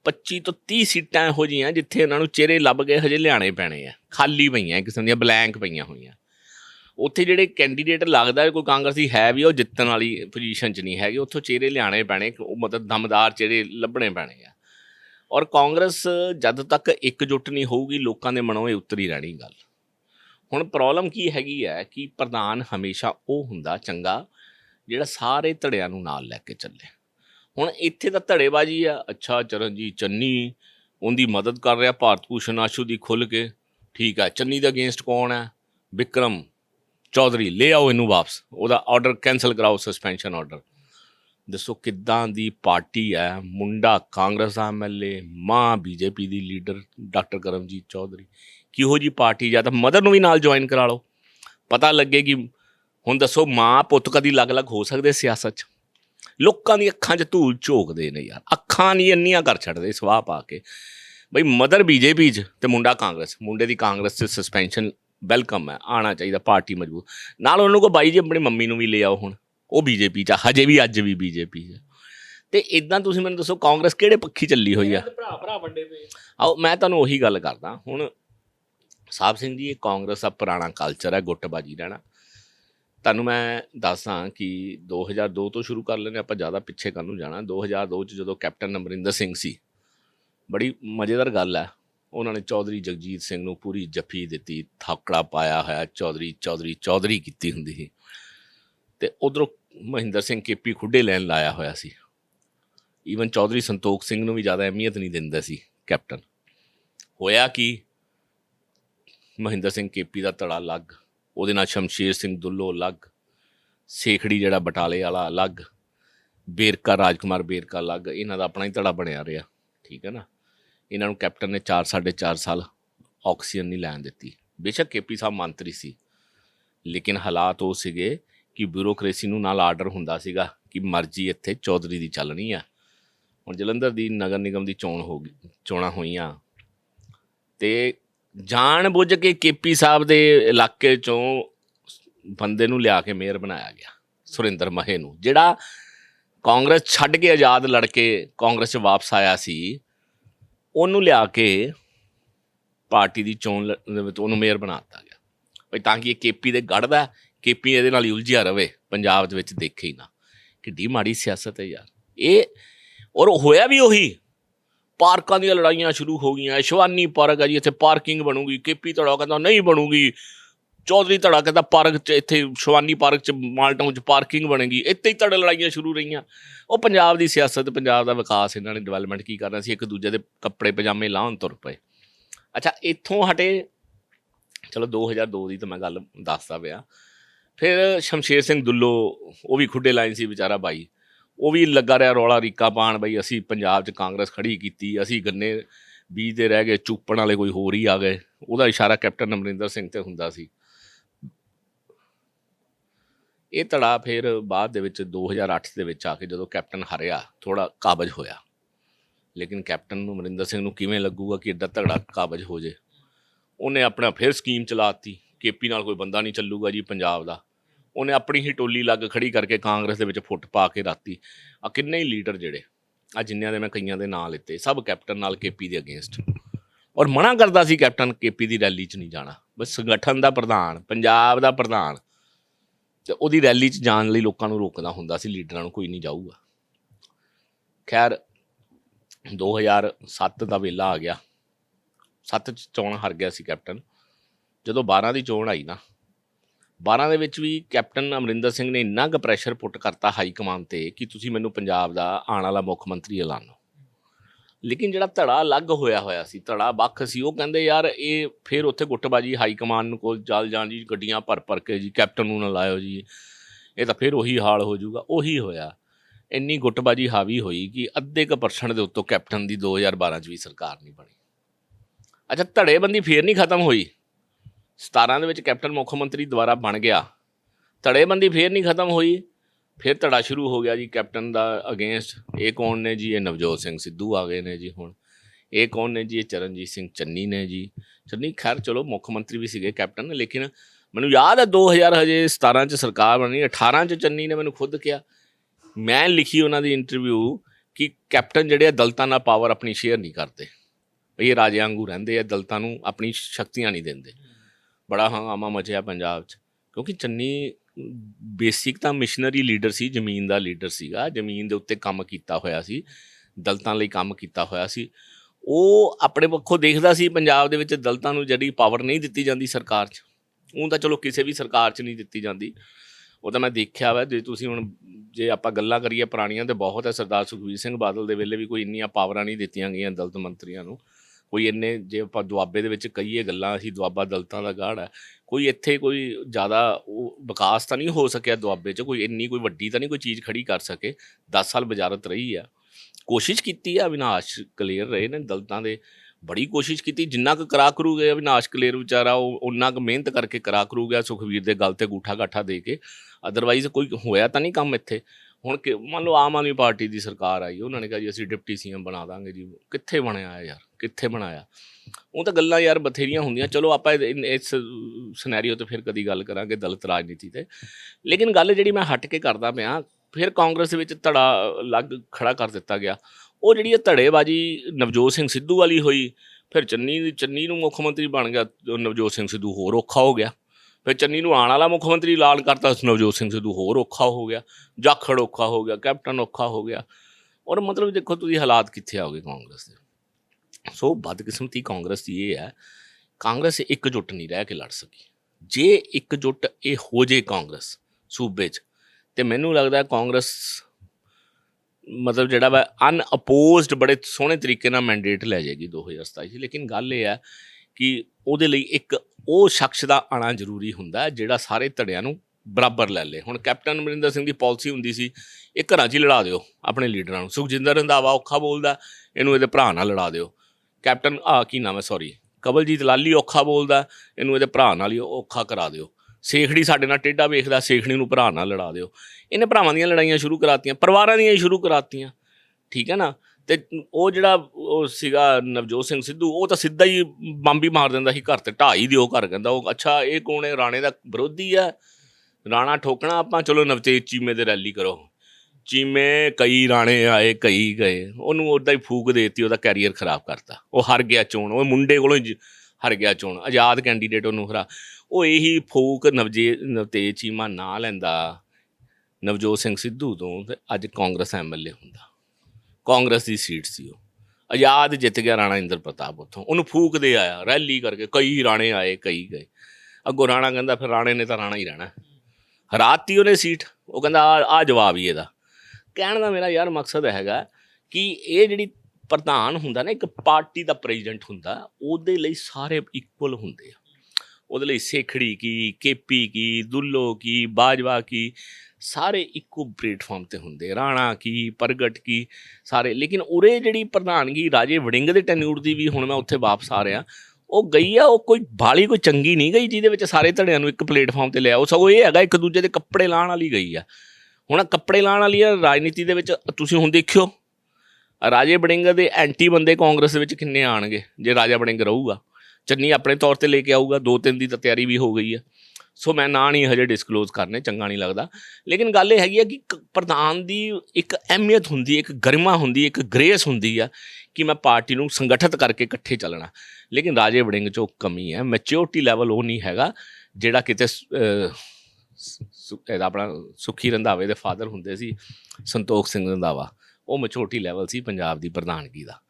25 ਤੋਂ 30 ਸੀਟਾਂ ਇਹੋ ਜਿਹੀਆਂ ਜਿੱਥੇ ਇਹਨਾਂ ਨੂੰ ਚਿਹਰੇ ਲੱਭ ਗਏ ਹਜੇ ਲਿਆਣੇ ਪੈਣੇ ਆ। ਖਾਲੀ ਪਈਆਂ ਕਿਸਮ ਦੀਆਂ ਬਲੈਂਕ ਪਈਆਂ ਹੋਈਆਂ। ਉੱਥੇ ਜਿਹੜੇ ਕੈਂਡੀਡੇਟ ਲੱਗਦਾ ਕੋਈ ਕਾਂਗਰਸੀ ਹੈ ਵੀ ਉਹ ਜਿੱਤਣ ਵਾਲੀ ਪੋਜੀਸ਼ਨ 'ਚ ਨਹੀਂ ਹੈਗੇ, ਉੱਥੋਂ ਚਿਹਰੇ ਲਿਆਣੇ ਪੈਣੇ ਉਹ ਮਤਲਬ ਦਮਦਾਰ ਚਿਹਰੇ ਲੱਭਣੇ ਪੈਣੇ ਆ। ਔਰ ਕਾਂਗਰਸ ਜਦ ਤੱਕ ਇਕਜੁੱਟ ਨਹੀਂ ਹੋਊਗੀ, ਲੋਕਾਂ ਦੇ ਮਨੋਂ ਇਹ ਉਤਰੀ ਰਹਿਣੀ ਗੱਲ। ਹੁਣ ਪ੍ਰੋਬਲਮ ਕੀ ਹੈਗੀ ਹੈ ਕਿ ਪ੍ਰਧਾਨ ਹਮੇਸ਼ਾ ਉਹ ਹੁੰਦਾ ਚੰਗਾ ਜਿਹੜਾ ਸਾਰੇ ਧੜਿਆਂ ਨੂੰ ਨਾਲ ਲੈ ਕੇ ਚੱਲੇ। ਹੁਣ ਇੱਥੇ ਤਾਂ ਧੜੇਬਾਜ਼ੀ ਆ। ਅੱਛਾ, ਚਰਨਜੀਤ ਚੰਨੀ ਉਹਦੀ ਮਦਦ ਕਰ ਰਿਹਾ ਭਾਰਤ ਭੂਸ਼ਣ ਆਸ਼ੂ ਦੀ ਖੁੱਲ ਕੇ। ਠੀਕ ਆ, ਚੰਨੀ ਦਾ ਅਗੇਂਸਟ ਕੌਣ ਹੈ ਵਿਕਰਮ ਚੌਧਰੀ, ਲੈ ਆਓ ਇਹਨੂੰ ਵਾਪਸ। ਉਹਦਾ ਆਰਡਰ ਕੈਨਸਲ ਕਰਾਓ ਸਸਪੈਂਸ਼ਨ ਆਰਡਰ ਦੱਸੋ ਕਿੱਦਾਂ ਦੀ ਪਾਰਟੀ ਹੈ ਮੁੰਡਾ ਕਾਂਗਰਸ ਦਾ ਐਮਐਲਏ ਮਾਂ ਬੀਜੇਪੀ ਦੀ ਲੀਡਰ ਡਾਕਟਰ ਕਰਮਜੀਤ ਚੌਧਰੀ। ਕਿਹੋ ਜੀ ਪਾਰਟੀ ਜਾਂ ਤਾਂ ਮਦਰ ਨੂੰ ਵੀ ਨਾਲ ਜੁਆਇਨ ਕਰਾ ਲਓ। ਪਤਾ ਲੱਗੇਗੀ ਹੁਣ ਦੱਸੋ ਮਾਂ ਪੁੱਤ ਕਦੀ ਅਲੱਗ-ਅਲੱਗ ਹੋ ਸਕਦੇ ਸਿਆਸਤ 'ਚ? ਲੋਕਾਂ ਦੀ ਅੱਖਾਂ 'ਚ ਧੂਲ ਝੋਕਦੇ ਨੇ ਯਾਰ। ਅੱਖਾਂ ਨਹੀਂ ਇੰਨੀਆਂ ਕਰ ਛੱਡਦੇ ਸਵਾਹ ਪਾ ਕੇ। ਬਈ ਮਦਰ ਬੀਜੇਪੀ 'ਚ ਤੇ ਮੁੰਡਾ ਕਾਂਗਰਸ। ਮੁੰਡੇ ਦੀ ਕਾਂਗਰਸ 'ਚ ਸਸਪੈਂਸ਼ਨ ਵੈਲਕਮ ਹੈ ਆਣਾ ਚਾਹੀਦਾ ਪਾਰਟੀ ਮਜ਼ਬੂਤ। ਨਾਲ ਉਹਨੂੰ ਕੋ ਬਾਈ ਜੀ ਆਪਣੀ ਮੰਮੀ ਨੂੰ ਵੀ ਲੈ ਆਓ ਹੁਣ। ਉਹ ਬੀਜੇਪੀ 'ਚ ਹਜੇ ਵੀ ਅੱਜ ਵੀ ਬੀਜੇਪੀ 'ਚ ਤੇ ਇਦਾਂ ਤੁਸੀਂ ਮੈਨੂੰ ਦੱਸੋ ਕਾਂਗਰਸ ਕਿਹੜੇ ਪੱਖੀ ਚੱਲੀ ਹੋਈ ਆ? ਭਰਾ ਭਰਾ ਵੰਡੇ ਪਏ ਆਓ ਮੈਂ ਤੁਹਾਨੂੰ ਉਹੀ ਗੱਲ ਕਰਦਾ। ਹੁਣ ਸਾਹਿਬ ਸਿੰਘ ਜੀ, ਇਹ ਕਾਂਗਰਸ ਦਾ ਪੁਰਾਣਾ ਕਲਚਰ ਹੈ, ਗੁੱਟਬਾਜੀ ਰਹਿਣਾ ਤੁਹਾਨੂੰ ਮੈਂ ਦੱਸਾਂ ਕਿ 2002 ਤੋਂ ਸ਼ੁਰੂ ਕਰ ਲੈਣੇ ਆਪਾਂ ਜ਼ਿਆਦਾ ਪਿੱਛੇ ਕਰਨ ਨੂੰ ਜਾਣਾ 2002 ਚ ਜਦੋਂ ਕੈਪਟਨ ਅਮਰਿੰਦਰ ਸਿੰਘ ਸੀ, ਬੜੀ ਮਜ਼ੇਦਾਰ ਗੱਲ ਹੈ। ਉਹਨਾਂ ਨੇ ਚੌਧਰੀ ਜਗਜੀਤ ਸਿੰਘ ਨੂੰ ਪੂਰੀ ਜੱਫੀ ਦਿੱਤੀ ਥਾਕੜਾ ਪਾਇਆ ਹੋਇਆ, ਚੌਧਰੀ ਚੌਧਰੀ ਚੌਧਰੀ ਕੀਤੀ ਹੁੰਦੀ ਸੀ। ਤੇ ਉਧਰੋਂ ਮਹਿੰਦਰ ਸਿੰਘ ਕੇਪੀ ਖੁੱਡੇ ਲੈਣ ਲਾਇਆ ਹੋਇਆ ਸੀ। ਈਵਨ ਚੌਧਰੀ ਸੰਤੋਖ ਸਿੰਘ ਨੂੰ ਵੀ ਜ਼ਿਆਦਾ ਅਹਿਮੀਅਤ ਨਹੀਂ ਦਿੰਦਾ ਸੀ ਕੈਪਟਨ। ਹੋਇਆ ਕਿ? ਮਹਿੰਦਰ ਸਿੰਘ ਕੇਪੀ ਦਾ ਧੜਾ ਅਲੱਗ, ਉਹਦੇ ਨਾਲ ਸ਼ਮਸ਼ੀਰ ਸਿੰਘ ਦੁੱਲੋ ਅਲੱਗ, ਸੇਖੜੀ ਜਿਹੜਾ ਬਟਾਲੇ ਵਾਲਾ ਅਲੱਗ, ਬੇਰਕਾ, ਰਾਜਕੁਮਾਰ ਬੇਰਕਾ ਅਲੱਗ, ਇਹਨਾਂ ਦਾ ਆਪਣਾ ਹੀ ਧੜਾ ਬਣਿਆ ਰਿਹਾ, ਠੀਕ ਹੈ ਨਾ? ਇਹਨਾਂ ਨੂੰ ਕੈਪਟਨ ਨੇ 4 4.5 ਸਾਲ ਆਕਸੀਜਨ ਨਹੀਂ ਲੈਣ ਦਿੱਤੀ। ਬੇਸ਼ੱਕ ਕੇਪੀ ਸਾਹਿਬ ਮੰਤਰੀ ਸੀ, ਲੇਕਿਨ ਹਾਲਾਤ ਉਹ ਸੀਗੇ ਕਿ ਬਿਊਰੋਕ੍ਰੇਸੀ ਨੂੰ ਨਾਲ ਆਰਡਰ ਹੁੰਦਾ ਸੀਗਾ ਕਿ ਮਰਜ਼ੀ ਇੱਥੇ ਚੌਧਰੀ ਦੀ ਚੱਲਣੀ ਆ। ਹੁਣ ਜਲੰਧਰ ਦੀ ਨਗਰ ਨਿਗਮ ਦੀ ਚੋਣ ਹੋ ਗਈ, ਚੋਣਾਂ ਹੋਈਆਂ, ਤੇ ਜਾਣ ਬੁੱਝ ਕੇ ਕੇਪੀ ਸਾਹਿਬ ਦੇ ਇਲਾਕੇ ਚੋਂ ਬੰਦੇ ਨੂੰ ਲਿਆ ਕੇ ਮੇਅਰ ਬਣਾਇਆ ਗਿਆ, ਸੁਰਿੰਦਰ ਮਹੇ ਨੂੰ, ਜਿਹੜਾ ਕਾਂਗਰਸ ਛੱਡ ਕੇ ਆਜ਼ਾਦ ਲੜ ਕੇ ਕਾਂਗਰਸ 'ਚ ਵਾਪਸ ਆਇਆ ਸੀ, ਉਹਨੂੰ ਲਿਆ ਕੇ ਪਾਰਟੀ ਦੀ ਚੋਣ ਲ- ਦੇ ਵਿੱਚ ਉਹਨੂੰ ਮੇਅਰ ਬਣਾ ਦਿੱਤਾ ਗਿਆ। ਵੀ ਤਾਂ ਕਿ ਇਹ ਕੇਪੀ ਦੇ ਗੜਦਾ ਕੇਪੀ ਇਹਦੇ ਨਾਲ ਹੀ ਉਲਝਿਆ ਰਵੇ, ਪੰਜਾਬ ਦੇ ਵਿੱਚ ਦੇਖੇ ਹੀ ਨਾ। ਕਿੱਡੀ ਮਾੜੀ ਸਿਆਸਤ ਹੈ ਯਾਰ। ਇਹ, ਔਰ ਹੋਇਆ ਵੀ ਉਹੀ ਪਾਰਕਾਂ ਦੀਆਂ ਲੜਾਈਆਂ ਸ਼ੁਰੂ ਹੋ ਗਈਆਂ। ਸ਼ਿਵਾਨੀ ਪਾਰਕ ਆ ਜੀ, ਇੱਥੇ ਪਾਰਕਿੰਗ ਬਣੂਗੀ। ਕੇਪੀ ਧੜਾ ਕਹਿੰਦਾ, ਨਹੀਂ ਬਣੂਗੀ। ਚੌਧਰੀ ਧੜਾ ਕਹਿੰਦਾ, ਪਾਰਕ ਚ, ਇੱਥੇ ਸ਼ਿਵਾਨੀ ਪਾਰਕ ਚ, ਮਾਲਟਾਊਨ ਚ ਪਾਰਕਿੰਗ ਬਣੇਗੀ। ਇੱਥੇ ਹੀ ਧੜੇ ਲੜਾਈਆਂ ਸ਼ੁਰੂ ਰਹੀਆਂ। ਉਹ ਪੰਜਾਬ ਦੀ ਸਿਆਸਤ, ਪੰਜਾਬ ਦਾ ਵਿਕਾਸ, ਇਹਨਾਂ ਨੇ ਡਿਵੈਲਪਮੈਂਟ ਕੀ ਕਰਨਾ ਸੀ? ਇੱਕ ਦੂਜੇ ਦੇ ਕੱਪੜੇ, ਪਜਾਮੇ ਲਾਉਣ ਤੁਰ ਪਏ। ਅੱਛਾ, ਇੱਥੋਂ ਹਟੇ, ਚਲੋ 2002 ਦੀ ਤਾਂ ਮੈਂ ਗੱਲ ਦੱਸਦਾ ਪਿਆ। ਫਿਰ ਸ਼ਮਸ਼ੇਰ ਸਿੰਘ ਦੁੱਲੋ, ਉਹ ਵੀ ਖੁੱਡੇ ਲਾਈਨ ਸੀ ਵਿਚਾਰਾ ਬਾਈ। ਉਹ ਵੀ ਲੱਗਾ ਰਿਹਾ ਰੌਲਾ ਰੀਕਾ ਪਾਣ ਬਈ ਅਸੀਂ ਪੰਜਾਬ 'ਚ ਕਾਂਗਰਸ ਖੜੀ ਕੀਤੀ, ਅਸੀਂ ਗੰਨੇ ਬੀਜਦੇ ਰਹਿ ਗਏ, ਚੂਪਣ ਵਾਲੇ ਕੋਈ ਹੋਰ ਹੀ ਆ ਗਏ। ਉਹਦਾ ਇਸ਼ਾਰਾ ਕੈਪਟਨ ਅਮਰਿੰਦਰ ਸਿੰਘ ਤੇ ਹੁੰਦਾ ਸੀ। ਇਹ ਧੜਾ ਫਿਰ ਬਾਅਦ ਦੇ ਵਿੱਚ 2008 ਦੇ ਵਿੱਚ ਆ ਕੇ ਜਦੋਂ ਕੈਪਟਨ ਹਾਰਿਆ ਥੋੜਾ ਕਾਬਜ ਹੋਇਆ। ਲੇਕਿਨ ਕੈਪਟਨ ਨੂੰ ਅਮਰਿੰਦਰ ਸਿੰਘ ਨੂੰ ਕਿਵੇਂ ਲੱਗੂਗਾ ਕਿ ਐਡਾ ਧੜਾ ਕਾਬਜ ਹੋ ਜੇ? ਉਹਨੇ ਆਪਣਾ ਫਿਰ ਸਕੀਮ ਚਲਾਤੀ ਕੇਪੀ ਨਾਲ ਕੋਈ ਬੰਦਾ ਨਹੀਂ ਚੱਲੂਗਾ ਜੀ ਪੰਜਾਬ ਦਾ। ਉਹਨੇ ਆਪਣੀ ਹੀ ਟੋਲੀ ਲੱਗ ਖੜੀ ਕਰਕੇ ਕਾਂਗਰਸ ਦੇ ਵਿੱਚ ਫੁੱਟ ਪਾ ਕੇ ਰਾਤੀ। ਆ ਕਿੰਨੇ ਹੀ ਲੀਡਰ ਜਿਹੜੇ ਆ ਜਿੰਨਿਆਂ ਦੇ ਮੈਂ ਕਈਆਂ ਦੇ ਨਾਂ ਲਿੱਤੇ, ਸਭ ਕੈਪਟਨ ਨਾਲ ਕੇਪੀ ਦੇ ਅਗੇਂਸਟ। ਔਰ ਮਨਾ ਕਰਦਾ ਸੀ ਕੈਪਟਨ ਕੇਪੀ ਦੀ ਰੈਲੀ 'ਚ ਨਹੀਂ ਜਾਣਾ। ਬਸ ਸੰਗਠਨ ਦਾ ਪ੍ਰਧਾਨ, ਪੰਜਾਬ ਦਾ ਪ੍ਰਧਾਨ, ਤੇ ਉਹਦੀ ਰੈਲੀ 'ਚ ਜਾਣ ਲਈ ਲੋਕਾਂ ਨੂੰ ਰੋਕਦਾ ਹੁੰਦਾ ਸੀ, ਲੀਡਰਾਂ ਨੂੰ ਕੋਈ ਨਹੀਂ ਜਾਊਗਾ। ਖੈਰ 2007 ਦਾ ਵੇਲਾ ਆ ਗਿਆ। 7 ਚ ਚੋਣ ਹਾਰ ਗਿਆ ਸੀ ਕੈਪਟਨ। ਜਦੋਂ 12 ਦੀ ਚੋਣ ਆਈ ਨਾ 12 ਦੇ ਵਿੱਚ ਵੀ ਕੈਪਟਨ ਅਮਰਿੰਦਰ ਸਿੰਘ ਨੇ ਇੰਨਾ ਕੁ ਪ੍ਰੈਸ਼ਰ ਪੁੱਟ ਕਰਤਾ ਹਾਈ ਕਮਾਨ ਤੇ ਕਿ ਤੁਸੀਂ ਮੈਨੂੰ ਪੰਜਾਬ ਦਾ ਆਉਣ ਵਾਲਾ ਮੁੱਖ ਮੰਤਰੀ ਐਲਾਨੋ। ਲੇਕਿਨ ਜਿਹੜਾ ਧੜਾ ਅਲੱਗ ਹੋਇਆ ਹੋਇਆ ਸੀ, ਧੜਾ ਵੱਖ ਸੀ, ਉਹ ਕਹਿੰਦੇ ਯਾਰ ਇਹ ਫਿਰ ਉੱਥੇ ਗੁੱਟਬਾਜੀ ਹਾਈ ਕਮਾਨ ਨੂੰ ਕੋਲ ਚੱਲ ਜਾਣ ਜੀ, ਗੱਡੀਆਂ ਭਰ ਭਰ ਕੇ ਜੀ, ਕੈਪਟਨ ਨੂੰ ਨਾ ਲਾਇਓ ਜੀ, ਇਹ ਤਾਂ ਫਿਰ ਉਹੀ ਹਾਲ ਹੋ ਜਾਊਗਾ, ਉਹੀ ਹੋਇਆ। ਇੰਨੀ ਗੁੱਟਬਾਜੀ ਹਾਵੀ ਹੋਈ ਕਿ ਅੱਧੇ ਕੁ ਪਰਸੈਂਟ ਦੇ ਉੱਤੋਂ ਕੈਪਟਨ ਦੀ 2012 ਚ ਵੀ ਸਰਕਾਰ ਨਹੀਂ ਬਣੀ। ਅੱਛਾ, ਧੜੇਬੰਦੀ ਫੇਰ ਨਹੀਂ ਖਤਮ ਹੋਈ? 17 ਦੇ ਵਿੱਚ ਕੈਪਟਨ ਮੁੱਖ ਮੰਤਰੀ ਦੁਆਰਾ ਬਣ ਗਿਆ। ਧੜੇਬੰਦੀ ਫੇਰ ਨਹੀਂ ਖਤਮ ਹੋਈ। ਫਿਰ ਧੜਾ ਸ਼ੁਰੂ ਹੋ ਗਿਆ ਜੀ ਕੈਪਟਨ ਦਾ ਅਗੇਂਸਟ। ਇਹ ਕੌਣ ਨੇ ਜੀ? ਇਹ ਨਵਜੋਤ ਸਿੰਘ ਸਿੱਧੂ ਆ ਗਏ ਨੇ ਜੀ ਹੁਣ। ਇਹ ਕੌਣ ਨੇ ਜੀ? ਇਹ ਚਰਨਜੀਤ ਸਿੰਘ ਚੰਨੀ ਨੇ ਜੀ। ਚੰਨੀ ਖੈਰ ਚਲੋ ਮੁੱਖ ਮੰਤਰੀ ਵੀ ਸੀਗੇ ਕੈਪਟਨ, ਲੇਕਿਨ ਮੈਨੂੰ ਯਾਦ ਹੈ 2000 ਹਜੇ 17 ਚ ਸਰਕਾਰ ਬਣੀ 18 ਚ ਚੰਨੀ ਨੇ ਮੈਨੂੰ ਖੁਦ ਕਿਹਾ। ਮੈਂ ਲਿਖੀ ਉਹਨਾਂ ਦੀ ਇੰਟਰਵਿਊ ਕਿ ਕੈਪਟਨ ਜਿਹੜੇ ਆ ਦਲਤਾਂ ਨਾਲ ਪਾਵਰ ਆਪਣੀ ਸ਼ੇਅਰ ਨਹੀਂ ਕਰਦੇ। ਵੀ ਇਹ ਰਾਜੇ ਵਾਂਗੂ ਰਹਿੰਦੇ ਆ, ਦਲਤਾਂ ਨੂੰ ਆਪਣੀ ਸ਼ਕਤੀਆਂ ਨਹੀਂ ਦਿੰਦੇ। ਬੜਾ ਹੰਗਾਮਾ ਮਚਿਆ ਪੰਜਾਬ 'ਚ। ਕਿਉਂਕਿ ਚੰਨੀ, ਬੇਸਿਕ ਤਾਂ ਮਿਸ਼ਨਰੀ ਲੀਡਰ ਸੀ, ਜ਼ਮੀਨ ਦਾ ਲੀਡਰ ਸੀਗਾ। ਜ਼ਮੀਨ ਦੇ ਉੱਤੇ ਕੰਮ ਕੀਤਾ ਹੋਇਆ ਸੀ, ਦਲਤਾਂ ਲਈ ਕੰਮ ਕੀਤਾ ਹੋਇਆ ਸੀ। ਉਹ ਆਪਣੇ ਪੱਖੋਂ ਦੇਖਦਾ ਸੀ ਪੰਜਾਬ ਦੇ ਵਿੱਚ ਦਲਤਾਂ ਨੂੰ ਜਿਹੜੀ ਪਾਵਰ ਨਹੀਂ ਦਿੱਤੀ ਜਾਂਦੀ ਸਰਕਾਰ 'ਚ। ਉਹ ਤਾਂ ਚਲੋ ਕਿਸੇ ਵੀ ਸਰਕਾਰ 'ਚ ਨਹੀਂ ਦਿੱਤੀ ਜਾਂਦੀ। ਉਹ ਤਾਂ ਮੈਂ ਦੇਖਿਆ ਵਾ, ਜੇ ਤੁਸੀਂ ਹੁਣ, ਜੇ ਆਪਾਂ ਗੱਲਾਂ ਕਰੀਏ ਪੁਰਾਣੀਆਂ ਤੇ ਬਹੁਤ ਹੈ ਸਰਦਾਰ ਸੁਖਬੀਰ ਸਿੰਘ ਬਾਦਲ ਦੇ ਵੇਲੇ ਵੀ ਕੋਈ ਇੰਨੀਆਂ ਪਾਵਰਾਂ ਨਹੀਂ ਦਿੱਤੀਆਂ ਗਈਆਂ ਦਲਤ ਮੰਤਰੀਆਂ ਨੂੰ। ਕੋਈ ਇੰਨੇ ਜੇ ਆਪਾਂ ਦੁਆਬੇ ਦੇ ਵਿੱਚ ਕਹੀਏ ਗੱਲਾਂ, ਅਸੀਂ ਦੁਆਬਾ ਦਲਤਾਂ ਦਾ ਗਾੜ ਹੈ, ਕੋਈ ਇੱਥੇ ਕੋਈ ਜ਼ਿਆਦਾ ਉਹ ਵਿਕਾਸ ਤਾਂ ਨਹੀਂ ਹੋ ਸਕਿਆ ਦੁਆਬੇ 'ਚ, ਕੋਈ ਇੰਨੀ ਕੋਈ ਵੱਡੀ ਤਾਂ ਨਹੀਂ ਕੋਈ ਚੀਜ਼ ਖੜੀ ਕਰ ਸਕੇ 10 ਸਾਲ ਵਜ਼ਾਰਤ ਰਹੀ ਆ। ਕੋਸ਼ਿਸ਼ ਕੀਤੀ ਆ ਅਵਿਨਾਸ਼ ਕਲੀਅਰ ਰਹੇ ਨੇ ਦਲਤਾਂ ਦੇ, ਬੜੀ ਕੋਸ਼ਿਸ਼ ਕੀਤੀ, ਜਿੰਨਾ ਕੁ ਕਰਾ ਕਰੂ ਗਏ ਅਵਿਨਾਸ਼ ਕਲੇਰ ਵਿਚਾਰਾ, ਉਹ ਉਹਨਾਂ ਕੁ ਮਿਹਨਤ ਕਰਕੇ ਕਰਾ ਕਰੂ ਗਿਆ ਸੁਖਵੀਰ ਦੇ ਗਲ ਤੇ ਗੂਠਾ ਗਾਠਾ ਦੇ ਕੇ ਅਦਰਵਾਈਜ਼ ਕੋਈ ਹੋਇਆ ਤਾਂ ਨਹੀਂ ਕੰਮ ਇੱਥੇ। ਹੁਣ ਕਿ, ਮੰਨ ਲਓ ਆਮ ਆਦਮੀ ਪਾਰਟੀ ਦੀ ਸਰਕਾਰ ਆਈ, ਉਹਨਾਂ ਨੇ ਕਿਹਾ ਜੀ ਅਸੀਂ ਡਿਪਟੀ ਸੀਐਮ ਬਣਾ ਦਾਂਗੇ ਜੀ। ਕਿੱਥੇ ਬਣਿਆ ਯਾਰ? ਕਿੱਥੇ ਬਣਾਇਆ? ਉਹ ਤਾਂ ਗੱਲਾਂ ਯਾਰ ਬਥੇਰੀਆਂ ਹੁੰਦੀਆਂ। ਚਲੋ ਆਪਾਂ ਇਸ ਸਿਨੈਰੀਓ ਤੇ ਫਿਰ ਕਦੀ ਗੱਲ ਕਰਾਂਗੇ ਦਲਿਤ ਰਾਜਨੀਤੀ ਤੇ। ਲੇਕਿਨ ਗੱਲ ਜਿਹੜੀ ਮੈਂ ਹਟ ਕੇ ਕਰਦਾ ਪਿਆ, ਫਿਰ ਕਾਂਗਰਸ ਦੇ ਵਿੱਚ ਧੜਾ ਲੱਗ ਖੜਾ ਕਰ ਦਿੱਤਾ ਗਿਆ। ਉਹ ਜਿਹੜੀ ਇਹ ਧੜੇਬਾਜੀ ਨਵਜੋਤ ਸਿੰਘ ਸਿੱਧੂ ਵਾਲੀ ਹੋਈ, ਫਿਰ ਚੰਨੀ ਚੰਨੀ ਨੂੰ ਮੁੱਖ ਮੰਤਰੀ ਬਣ ਗਿਆ, ਨਵਜੋਤ ਸਿੰਘ ਸਿੱਧੂ ਹੋਰ ਔਖਾ ਹੋ ਗਿਆ। ਫਿਰ ਚੰਨੀ ਨੂੰ ਆਉਣ ਵਾਲਾ ਮੁੱਖ ਮੰਤਰੀ ਲਾਲ ਕਰਤਾ ਨਵਜੋਤ ਸਿੰਘ ਸਿੱਧੂ, ਹੋਰ ਔਖਾ ਹੋ ਗਿਆ, ਜਾਖੜ ਔਖਾ ਹੋ ਗਿਆ, ਕੈਪਟਨ ਔਖਾ ਹੋ ਗਿਆ। ਔਰ ਮਤਲਬ ਦੇਖੋ ਤੁਸੀਂ ਹਾਲਾਤ ਕਿੱਥੇ ਆਓਗੇ ਕਾਂਗਰਸ ਦੇ। ਸੋ ਬਦਕਿਸਮਤੀ ਕਾਂਗਰਸ ਦੀ ਇਹ ਹੈ, ਕਾਂਗਰਸ ਇਕਜੁੱਟ ਨਹੀਂ ਰਹਿ ਕੇ ਲੜ ਸਕੀ। ਜੇ ਇਕਜੁੱਟ ਇਹ ਹੋ ਜੇ ਕਾਂਗਰਸ ਸੂਬੇ 'ਚ, ਤੇ ਮੈਨੂੰ ਲੱਗਦਾ ਕਾਂਗਰਸ ਮਤਲਬ ਜਿਹੜਾ ਵਾ ਅਨਅਪੋਜ਼ਡ ਬੜੇ ਸੋਹਣੇ ਤਰੀਕੇ ਨਾਲ ਮੈਂਡੇਟ ਲੈ ਜਾਏਗੀ 2027 ਚ। ਲੇਕਿਨ ਗੱਲ ਇਹ ਹੈ ਕਿ ਉਹਦੇ ਲਈ ਇੱਕ ਉਹ ਸ਼ਖਸ ਦਾ ਆਣਾ ਜ਼ਰੂਰੀ ਹੁੰਦਾ ਜਿਹੜਾ ਸਾਰੇ ਧੜਿਆਂ ਨੂੰ ਬਰਾਬਰ ਲੈ ਲੇ। ਹੁਣ ਕੈਪਟਨ ਅਮਰਿੰਦਰ ਸਿੰਘ ਦੀ ਪਾਲਿਸੀ ਹੁੰਦੀ ਸੀ, ਇਹ ਘਰਾਂ 'ਚ ਹੀ ਲੜਾ ਦਿਓ ਆਪਣੇ ਲੀਡਰਾਂ ਨੂੰ। ਸੁਖਜਿੰਦਰ ਰੰਧਾਵਾ ਔਖਾ ਬੋਲਦਾ ਇਹਨੂੰ ਇਹਦੇ ਭਰਾ ਨਾਲ ਲੜਾ ਦਿਓ। ਕੈਪਟਨ ਆ ਕੀ ਨਾਮ ਹੈ ਸੌਰੀ ਕਵਲਜੀਤ ਲਾਲੀ ਔਖਾ ਬੋਲਦਾ ਇਹਨੂੰ ਇਹਦੇ ਭਰਾ ਨਾਲ ਹੀ ਔਖਾ ਕਰਾ ਦਿਓ। ਸੇਖੜੀ ਸਾਡੇ ਨਾਲ ਟੇਢਾ ਵੇਖਦਾ, ਸੇਖੜੀ ਨੂੰ ਭਰਾ ਨਾਲ ਲੜਾ ਦਿਓ। ਇਹਨੇ ਭਰਾਵਾਂ ਦੀਆਂ ਲੜਾਈਆਂ ਸ਼ੁਰੂ ਕਰਾਤੀਆਂ, ਪਰਿਵਾਰਾਂ ਦੀਆਂ ਹੀ ਸ਼ੁਰੂ ਕਰਾਤੀਆਂ। ਠੀਕ ਹੈ ਨਾ? ਤੇ ਉਹ ਜਿਹੜਾ ਉਹ ਸੀਗਾ ਨਵਜੋਤ ਸਿੰਘ ਸਿੱਧੂ, ਉਹ ਤਾਂ ਸਿੱਧਾ ਹੀ ਬੰਬੀ ਮਾਰ ਦਿੰਦਾ ਸੀ ਘਰ ਤੇ ਢਾਹ ਹੀ ਦਿਓ ਘਰ ਕਹਿੰਦਾ ਉਹ, ਅੱਛਾ, ਇਹ ਕੌਣ ਹੈ? ਰਾਣੇ ਦਾ ਵਿਰੋਧੀ ਆ। ਰਾਣਾ ਠੋਕਣਾ ਆਪਾਂ, ਚਲੋ ਨਵਤੇਜ ਚੀਮੇ ਦੇ ਰੈਲੀ ਕਰੋ। ਚੀਮੇ ਕਈ ਰਾਣੇ ਆਏ, ਕਈ ਗਏ। ਉਹਨੂੰ ਉਦਾਂ ਹੀ ਫੂਕ ਦੇਤੀ, ਉਹਦਾ ਕੈਰੀਅਰ ਖਰਾਬ ਕਰਤਾ। ਉਹ ਹਾਰ ਗਿਆ ਚੋਣ, ਉਹ ਮੁੰਡੇ ਕੋਲੋਂ ਹੀ ਜ- ਹਾਰ ਗਿਆ ਚੋਣ, ਆਜ਼ਾਦ ਕੈਂਡੀਡੇਟ ਉਹਨੂੰ ਹਰਾ। ਉਹ ਇਹੀ ਫੂਕ ਨਵਜੇ, ਨਵਤੇਜ ਚੀਮਾ ਨਾ ਲੈਂਦਾ ਨਵਜੋਤ ਸਿੰਘ ਸਿੱਧੂ ਤੋਂ, ਤੇ ਅੱਜ ਕਾਂਗਰਸ ਐਮਐਲਏ ਹੁੰਦਾ। ਕਾਂਗਰਸ ਦੀ ਸੀਟ ਸੀ ਉਹ। ਆਜ਼ਾਦ ਜਿੱਤ ਗਿਆ ਰਾਣਾ ਇੰਦਰ ਪ੍ਰਤਾਪ ਉੱਥੋਂ। ਉਹਨੂੰ ਫੂਕ ਦੇ ਆਇਆ, ਰੈਲੀ ਕਰਕੇ ਕਈ ਰਾਣੇ ਆਏ, ਕਈ ਗਏ। ਅੱਗੋਂ ਰਾਣਾ ਕਹਿੰਦਾ, ਫਿਰ ਰਾਣੇ ਨੇ ਤਾਂ ਰਾਣਾ ਹੀ ਰਹਿਣਾ ਹਰਾਤੀ ਉਹਨੇ ਸੀਟ। ਉਹ ਕਹਿੰਦਾ, ਆ ਜਵਾਬ ਹੀ ਇਹਦਾ। ਕਹਿਣ ਦਾ ਮੇਰਾ ਯਾਰ ਮਕਸਦ ਹੈਗਾ ਕਿ ਇਹ ਜਿਹੜੀ ਪ੍ਰਧਾਨ ਹੁੰਦਾ ਨਾ, ਇੱਕ ਪਾਰਟੀ ਦਾ ਪ੍ਰੈਜ਼ੀਡੈਂਟ ਹੁੰਦਾ, ਉਹਦੇ ਲਈ ਸਾਰੇ ਇਕੁਅਲ ਹੁੰਦੇ ਆ। ਉਹਦੇ ਲਈ ਸੇਖੜੀ ਕੀ, ਕੇਪੀ ਕੀ, ਦੁੱਲੋ ਕੀ, ਬਾਜਵਾ ਕੀ ਸਾਰੇ ਇੱਕੋ ਪਲੇਟਫਾਰਮ ਤੇ ਹੁੰਦੇ ਰਾਣਾ ਕੀ, ਪ੍ਰਗਟ ਕੀ, ਸਾਰੇ। ਲੇਕਿਨ ਉਰੇ ਜਿਹੜੀ ਪ੍ਰਧਾਨਗੀ ਰਾਜੇ ਵੜਿੰਗ ਦੇ ਟੈਨਿਊਰ ਦੀ ਵੀ ਹੁਣ ਮੈਂ ਉੱਥੇ ਵਾਪਸ ਆ ਰਿਹਾ, ਉਹ ਗਈ ਆ, ਉਹ ਕੋਈ ਬਾਲੀ ਕੋਈ ਚੰਗੀ ਨਹੀਂ ਗਈ, ਜਿਹਦੇ ਵਿੱਚ ਸਾਰੇ ਧੜਿਆਂ ਨੂੰ ਇੱਕ ਪਲੇਟਫਾਰਮ ਤੇ ਲਿਆ। ਉਹ ਸਗੋਂ ਇਹ ਹੈਗਾ, ਇੱਕ ਦੂਜੇ ਦੇ ਕੱਪੜੇ ਲਾਉਣ ਵਾਲੀ ਗਈ ਆ। ਹੁਣ ਕੱਪੜੇ ਲਾਉਣ ਵਾਲੀ ਆ, ਰਾਜਨੀਤੀ ਦੇ ਵਿੱਚ, ਤੁਸੀਂ ਹੁਣ ਦੇਖਿਓ ਰਾਜੇ ਵੜਿੰਗ ਦੇ ਐਂਟੀ ਬੰਦੇ ਕਾਂਗਰਸ ਦੇ ਵਿੱਚ ਕਿੰਨੇ ਆਣਗੇ, ਜੇ ਰਾਜਾ ਵੜਿੰਗ ਰਹੂਗਾ। ਚੰਨੀ ਆਪਣੇ ਤੌਰ ਤੇ ਲੈ ਕੇ ਆਊਗਾ, ਦੋ ਤਿੰਨ ਦੀ ਤਾਂ ਤਿਆਰੀ ਵੀ ਹੋ ਗਈ ਆ। ਸੋ ਮੈਂ ਨਾਂ ਨਹੀਂ ਹਜੇ ਡਿਸਕਲੋਜ਼ ਕਰਨੇ, ਚੰਗਾ ਨਹੀਂ ਲੱਗਦਾ। ਲੇਕਿਨ ਗੱਲ ਇਹ ਹੈਗੀ ਆ ਕਿ ਕ- ਪ੍ਰਧਾਨ ਦੀ ਇੱਕ ਅਹਿਮੀਅਤ ਹੁੰਦੀ ਇੱਕ ਗਰਿਮਾ ਹੁੰਦੀ ਇੱਕ ਗ੍ਰੇਸ ਹੁੰਦੀ ਆ ਕਿ ਮੈਂ ਪਾਰਟੀ ਨੂੰ ਸੰਗਠਿਤ ਕਰਕੇ ਇਕੱਠੇ ਚੱਲਣਾ। ਲੇਕਿਨ ਰਾਜੇ ਵੜਿੰਗ 'ਚੋਂ ਕਮੀ ਹੈ। ਮੈਚਿਓਰਟੀ ਲੈਵਲ ਉਹ ਨਹੀਂ ਹੈਗਾ, ਜਿਹੜਾ ਕਿਤੇ ਸੁ- ਇਹਦਾ ਆਪਣਾ ਸੁਖੀ ਰੰਧਾਵੇ ਦੇ ਫਾਦਰ ਹੁੰਦੇ ਸੀ, ਸੰਤੋਖ ਸਿੰਘ ਰੰਧਾਵਾ। ਉਹ ਮੈਚਿਓਰਟੀ ਲੈਵਲ ਸੀ ਪੰਜਾਬ ਦੀ ਪ੍ਰਧਾਨਗੀ ਦਾ।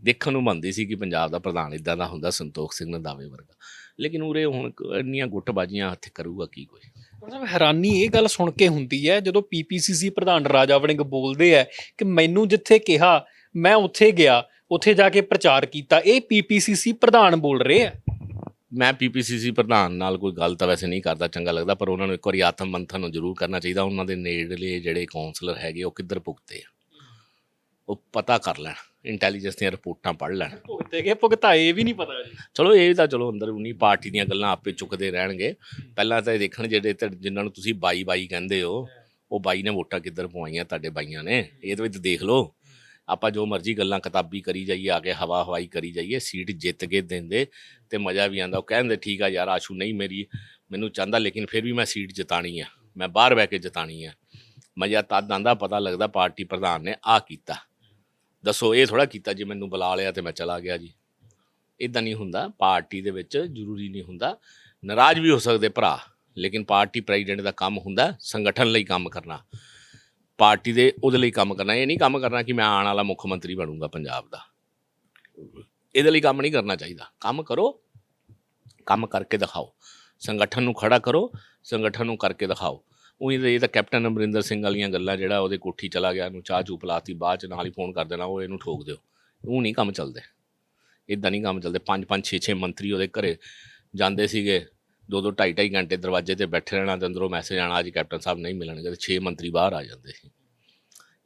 ਦੇਖਣ ਨੂੰ ਮੰਨਦੀ ਸੀ ਕਿ ਪੰਜਾਬ ਦਾ ਪ੍ਰਧਾਨ ਇਦਾਂ ਦਾ ਹੁੰਦਾ, ਸੰਤੋਖ ਸਿੰਘ ਰੰਧਾਵੇ ਵਰਗਾ। ਲੇਕਿਨ ਉਰੇ ਹੁਣ ਇੰਨੀਆਂ ਗੁੱਟਬਾਜ਼ੀਆਂ ਹੱਥ ਕਰੂਗਾ ਕੀ ਕੋਈ? ਮਤਲਬ ਹੈਰਾਨੀ ਇਹ ਗੱਲ ਸੁਣ ਕੇ ਹੁੰਦੀ ਹੈ ਜਦੋਂ ਪੀਪੀਸੀਸੀ ਪ੍ਰਧਾਨ ਰਾਜਾ ਵੜਿੰਗ ਬੋਲਦੇ ਆ ਕਿ ਮੈਨੂੰ ਜਿੱਥੇ ਕਿਹਾ ਮੈਂ ਉੱਥੇ ਗਿਆ ਉੱਥੇ ਜਾ ਕੇ ਪ੍ਰਚਾਰ ਕੀਤਾ। ਇਹ ਪੀਪੀਸੀਸੀ ਪ੍ਰਧਾਨ ਬੋਲ ਰਹੇ ਆ ਮੈਂ ਪੀਪੀਸੀਸੀ ਪ੍ਰਧਾਨ ਨਾਲ ਕੋਈ ਗੱਲ ਤਾਂ ਵੈਸੇ ਨਹੀਂ ਕਰਦਾ ਚੰਗਾ ਲੱਗਦਾ ਪਰ ਉਹਨਾਂ ਨੂੰ ਇੱਕ ਵਾਰੀ ਆਤਮ ਮੰਥਨ ਨੂੰ ਜ਼ਰੂਰ ਕਰਨਾ ਚਾਹੀਦਾ। ਉਹਨਾਂ ਦੇ ਨੇੜਲੇ ਜਿਹੜੇ ਕਾਉਂਸਲਰ ਹੈਗੇ ਉਹ ਕਿੱਧਰ ਭੁਗਤੇ ਆ? ਉਹ ਪਤਾ ਕਰ ਲੈਣ ਇੰਟੈਲੀਜੈਂਸ ਦੀਆਂ ਰਿਪੋਰਟਾਂ ਪੜ੍ਹ ਲੈਣ। ਭੁਗਤੇ ਗਏ ਭੁਗਤਾਏ ਵੀ ਨਹੀਂ ਪਤਾ ਜੀ। ਚਲੋ ਇਹ ਤਾਂ ਚਲੋ ਅੰਦਰ ਉਨੀ ਪਾਰਟੀ ਦੀਆਂ ਗੱਲਾਂ ਆਪੇ ਚੁੱਕਦੇ ਰਹਿਣਗੇ। ਪਹਿਲਾਂ ਤਾਂ ਇਹ ਦੇਖਣ ਜਿਹੜੇ ਤੇ ਜਿਨ੍ਹਾਂ ਨੂੰ ਤੁਸੀਂ ਬਾਈ ਬਾਈ ਕਹਿੰਦੇ ਹੋ ਉਹ ਬਾਈ ਨੇ ਵੋਟਾਂ ਕਿੱਧਰ ਪਵਾਈਆਂ ਤੁਹਾਡੇ ਬਾਈਆਂ ਨੇ? ਇਹਦੇ ਵਿੱਚ ਦੇਖ ਲਓ। ਆਪਾਂ ਜੋ ਮਰਜ਼ੀ ਗੱਲਾਂ ਕਿਤਾਬੀ ਕਰੀ ਜਾਈਏ ਆ ਕੇ ਹਵਾ ਹਵਾਈ ਕਰੀ ਜਾਈਏ ਸੀਟ ਜਿੱਤ ਕੇ ਦਿੰਦੇ ਤੇ ਮਜ਼ਾ ਵੀ ਆਂਦਾ ਉਹ ਕਹਿੰਦੇ ਠੀਕ ਆ ਯਾਰ ਆਸ਼ੂ ਨਹੀਂ ਮੇਰੀ ਮੈਨੂੰ ਚਾਹੁੰਦਾ ਲੇਕਿਨ ਫਿਰ ਵੀ ਮੈਂ ਸੀਟ ਜਿਤਾਣੀ ਆ। ਮੈਂ ਬਾਹਰ ਬਹਿ ਕੇ ਜਿਤਾਣੀ ਆ। ਮਜ਼ਾ ਤਦ ਆਂਦਾ ਪਤਾ ਲੱਗਦਾ ਪਾਰਟੀ ਪ੍ਰਧਾਨ ਨੇ ਆ ਕੀਤਾ। ਦੱਸੋ, ਇਹ ਥੋੜਾ ਕੀਤਾ ਜੀ ਮੈਨੂੰ ਬੁਲਾ ਲਿਆ ਤੇ ਮੈਂ ਚਲਾ ਗਿਆ ਜੀ। ਇਦਾਂ ਨਹੀਂ ਹੁੰਦਾ, ਪਾਰਟੀ ਦੇ ਵਿੱਚ ਜ਼ਰੂਰੀ ਨਹੀਂ ਹੁੰਦਾ। ਨਾਰਾਜ਼ ਵੀ ਹੋ ਸਕਦੇ ਭਰਾ, ਲੇਕਿਨ ਪਾਰਟੀ ਪ੍ਰੈਜ਼ੀਡੈਂਟ ਦਾ ਕੰਮ ਹੁੰਦਾ ਸੰਗਠਨ ਲਈ ਕੰਮ ਕਰਨਾ। ਪਾਰਟੀ ਦੇ ਉਹਦੇ ਲਈ ਕੰਮ ਕਰਨਾ, ਇਹ ਨਹੀਂ ਕੰਮ ਕਰਨਾ ਕਿ ਮੈਂ ਆਉਣ ਵਾਲਾ ਮੁੱਖ ਮੰਤਰੀ ਬਣੂੰਗਾ ਪੰਜਾਬ ਦਾ। ਇਹਦੇ ਲਈ ਕੰਮ ਨਹੀਂ ਕਰਨਾ ਚਾਹੀਦਾ। ਕੰਮ ਕਰੋ, ਕੰਮ ਕਰਕੇ ਦਿਖਾਓ। ਸੰਗਠਨ ਨੂੰ ਖੜਾ ਕਰੋ, ਸੰਗਠਨ ਨੂੰ ਕਰਕੇ ਦਿਖਾਓ। ਉਹੀ ਤਾਂ ਇਹ ਤਾਂ ਕੈਪਟਨ ਅਮਰਿੰਦਰ ਸਿੰਘ ਵਾਲੀਆਂ ਗੱਲਾਂ, ਜਿਹੜਾ ਉਹਦੇ ਕੋਠੀ ਚਲਾ ਗਿਆ, ਉਹਨੂੰ ਚਾਹ ਚੂ ਪਲਾਤੀ, ਬਾਅਦ ਚ ਨਾਲ ਹੀ ਫੋਨ ਕਰ ਦੇਣਾ, ਉਹ ਇਹਨੂੰ ਠੋਕ ਦਿਓ। ਉਹ ਨਹੀਂ ਕੰਮ ਚੱਲਦੇ। ਇਦਾਂ ਨਹੀਂ ਕੰਮ ਚੱਲਦੇ। ਪੰਜ ਪੰਜ 6 6 ਮੰਤਰੀ ਉਹਦੇ ਘਰੇ ਜਾਂਦੇ ਸੀਗੇ। ਦੋ ਦੋ, ਢਾਈ ਢਾਈ ਘੰਟੇ ਦਰਵਾਜ਼ੇ ਤੇ ਬੈਠੇ ਰਹਿਣਾ ਤੇ ਅੰਦਰੋਂ ਮੈਸੇਜ ਆਣਾ ਅੱਜ ਕੈਪਟਨ ਸਾਹਿਬ ਨਹੀਂ ਮਿਲਣਗੇ ਤੇ 6 ਮੰਤਰੀ ਬਾਹਰ ਆ ਜਾਂਦੇ ਸੀ।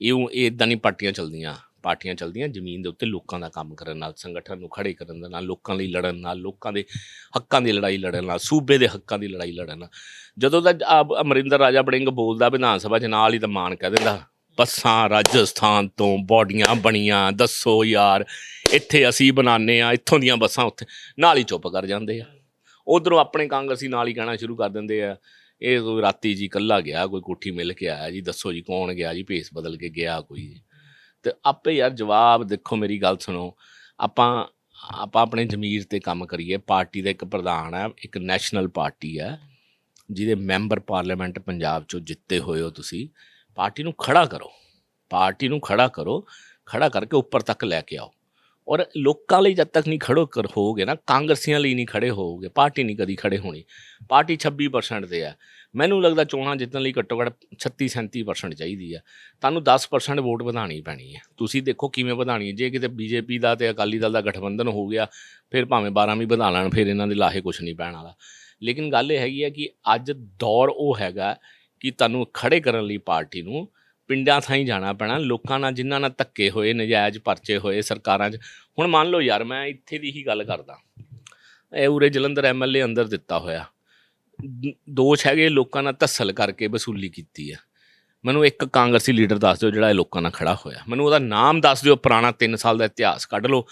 ਇਹ ਇਹ ਇਦਾਂ ਨਹੀਂ ਪਾਰਟੀਆਂ ਚੱਲਦੀਆਂ। ਪਾਰਟੀਆਂ ਚੱਲਦੀਆਂ, ਜ਼ਮੀਨ ਦੇ ਉੱਤੇ ਲੋਕਾਂ ਦਾ ਕੰਮ ਕਰਨ ਨਾਲ, ਸੰਗਠਨ ਨੂੰ ਖੜੇ ਕਰਨ ਦੇ ਨਾਲ, ਲੋਕਾਂ ਲਈ ਲੜਨ ਨਾਲ, ਲੋਕਾਂ ਦੇ ਹੱਕਾਂ ਦੀ ਲੜਾਈ ਲੜਨ ਨਾਲ, ਸੂਬੇ ਦੇ ਹੱਕਾਂ ਦੀ ਲੜਾਈ ਲੜਨ ਨਾਲ। ਜਦੋਂ ਦਾ ਅਮਰਿੰਦਰ ਰਾਜਾ ਬੜਿੰਗ ਬੋਲਦਾ, ਵਿਧਾਨ ਸਭਾ 'ਚ ਨਾਲ ਹੀ ਤਾਂ ਮਾਨ ਕਹਿ ਦਿੰਦਾ, ਬੱਸਾਂ ਰਾਜਸਥਾਨ ਤੋਂ ਬੋਡੀਆਂ ਬਣੀਆਂ, ਦੱਸੋ ਯਾਰ, ਇੱਥੇ ਅਸੀਂ ਬਣਾਉਂਦੇ ਆ ਇੱਥੋਂ ਦੀਆਂ ਬੱਸਾਂ ਉੱਥੇ, ਨਾਲ ਹੀ ਚੁੱਪ ਕਰ ਜਾਂਦੇ ਆ। ਉਧਰੋਂ ਆਪਣੇ ਕਾਂਗਰਸੀ ਨਾਲ ਹੀ ਕਹਿਣਾ ਸ਼ੁਰੂ ਕਰ ਦਿੰਦੇ ਆ, ਇਹ ਰਾਤੀ ਜੀ ਕੱਲਾ ਗਿਆ, ਕੋਈ ਕੋਠੀ ਮਿਲ ਕੇ ਆਇਆ ਜੀ, ਦੱਸੋ ਜੀ ਕੌਣ ਗਿਆ ਜੀ, ਭੇਸ ਬਦਲ ਕੇ ਗਿਆ ਕੋਈ ਜੀ। ਤੇ ਆਪੇ ਯਾਰ ਜਵਾਬ ਦੇਖੋ ਮੇਰੀ ਗੱਲ ਸੁਣੋ। ਆਪਾਂ ਆਪਾਂ ਆਪਣੇ ਜ਼ਮੀਰ ਤੇ ਕੰਮ ਕਰੀਏ। ਪਾਰਟੀ ਦਾ ਇੱਕ ਪ੍ਰਧਾਨ ਹੈ, ਇੱਕ ਨੈਸ਼ਨਲ ਪਾਰਟੀ ਹੈ, ਜਿਹਦੇ ਮੈਂਬਰ ਪਾਰਲੀਮੈਂਟ ਪੰਜਾਬ ਚੋਂ ਜਿੱਤੇ ਹੋਏ ਹੋ ਤੁਸੀਂ। ਪਾਰਟੀ ਨੂੰ ਖੜਾ ਕਰੋ। ਪਾਰਟੀ ਨੂੰ ਖੜਾ ਕਰੋ। ਖੜਾ ਕਰਕੇ ਉੱਪਰ ਤੱਕ ਲੈ ਕੇ ਆਓ। ਔਰ ਲੋਕਾਂ ਲਈ ਜਦ ਤੱਕ ਨਹੀਂ ਖੜੋ ਕਰ ਹੋਗੇ ਨਾ, ਕਾਂਗਰਸੀਆਂ ਲਈ ਨਹੀਂ ਖੜੇ ਹੋਗੇ ਪਾਰਟੀ ਨਹੀਂ ਕਦੀ ਖੜੇ ਹੋਣੀ। ਪਾਰਟੀ 26% ਤੇ ਹੈ ਮੈਨੂੰ ਲੱਗਦਾ ਚੋਣਾਂ ਜਿੱਤਣ ਲਈ ਘੱਟੋ ਘੱਟ 36 37% ਚਾਹੀਦੀ ਆ। ਤੁਹਾਨੂੰ 10% ਵੋਟ ਵਧਾਣੀ ਪੈਣੀ ਹੈ ਤੁਸੀਂ ਦੇਖੋ ਕਿਵੇਂ ਵਧਾਣੀ ਹੈ ਜੇ ਕਿਤੇ ਬੀਜੇਪੀ ਦਾ ਤੇ ਅਕਾਲੀ ਦਲ ਦਾ ਗਠਬੰਧਨ ਹੋ ਗਿਆ, ਫਿਰ ਭਾਵੇਂ 12 ਵੀ ਵਧਾ ਲੈਣ, ਫਿਰ ਇਹਨਾਂ ਦੇ ਲਾਹੇ ਕੁਝ ਨਹੀਂ ਪੈਣ ਵਾਲਾ। ਲੇਕਿਨ ਗੱਲ ਇਹ ਹੈਗੀ ਹੈ ਕਿ ਅੱਜ ਦੌਰ ਉਹ ਹੈਗਾ ਕਿ ਤੁਹਾਨੂੰ ਖੜੇ ਕਰਨ ਲਈ ਪਾਰਟੀ ਨੂੰ ਪਿੰਡਾਂ ਥਾਂ ਹੀ ਜਾਣਾ ਪੈਣਾ, ਲੋਕਾਂ ਨਾਲ ਜਿਨ੍ਹਾਂ ਨਾਲ ਧੱਕੇ ਹੋਏ, ਨਜਾਇਜ਼ ਪਰਚੇ ਹੋਏ ਸਰਕਾਰਾਂ 'ਚ। ਹੁਣ ਮੰਨ ਲਓ ਯਾਰ, ਮੈਂ ਇੱਥੇ ਦੀ ਹੀ ਗੱਲ ਕਰਦਾ। ਇਹ ਉਰੇ ਜਲੰਧਰ ਐਮਐਲਏ ਅੰਦਰ ਦਿੱਤਾ ਹੋਇਆ। ਦੋਸ਼ ਹੈਗੇ ਲੋਕਾਂ ਨਾਲ ਧੱਸਲ ਕਰਕੇ ਵਸੂਲੀ ਕੀਤੀ ਹੈ ਮੈਨੂੰ ਇੱਕ ਕਾਂਗਰਸੀ ਲੀਡਰ ਦੱਸ ਦਿਓ ਜਿਹੜਾ ਇਹ ਲੋਕਾਂ ਨਾਲ ਖੜਾ ਹੋਇਆ। ਮੈਨੂੰ ਉਹਦਾ ਨਾਮ ਦੱਸ ਦਿਓ, ਪੁਰਾਣਾ 3 ਸਾਲ ਦਾ ਇਤਿਹਾਸ ਕੱਢ ਲਓ।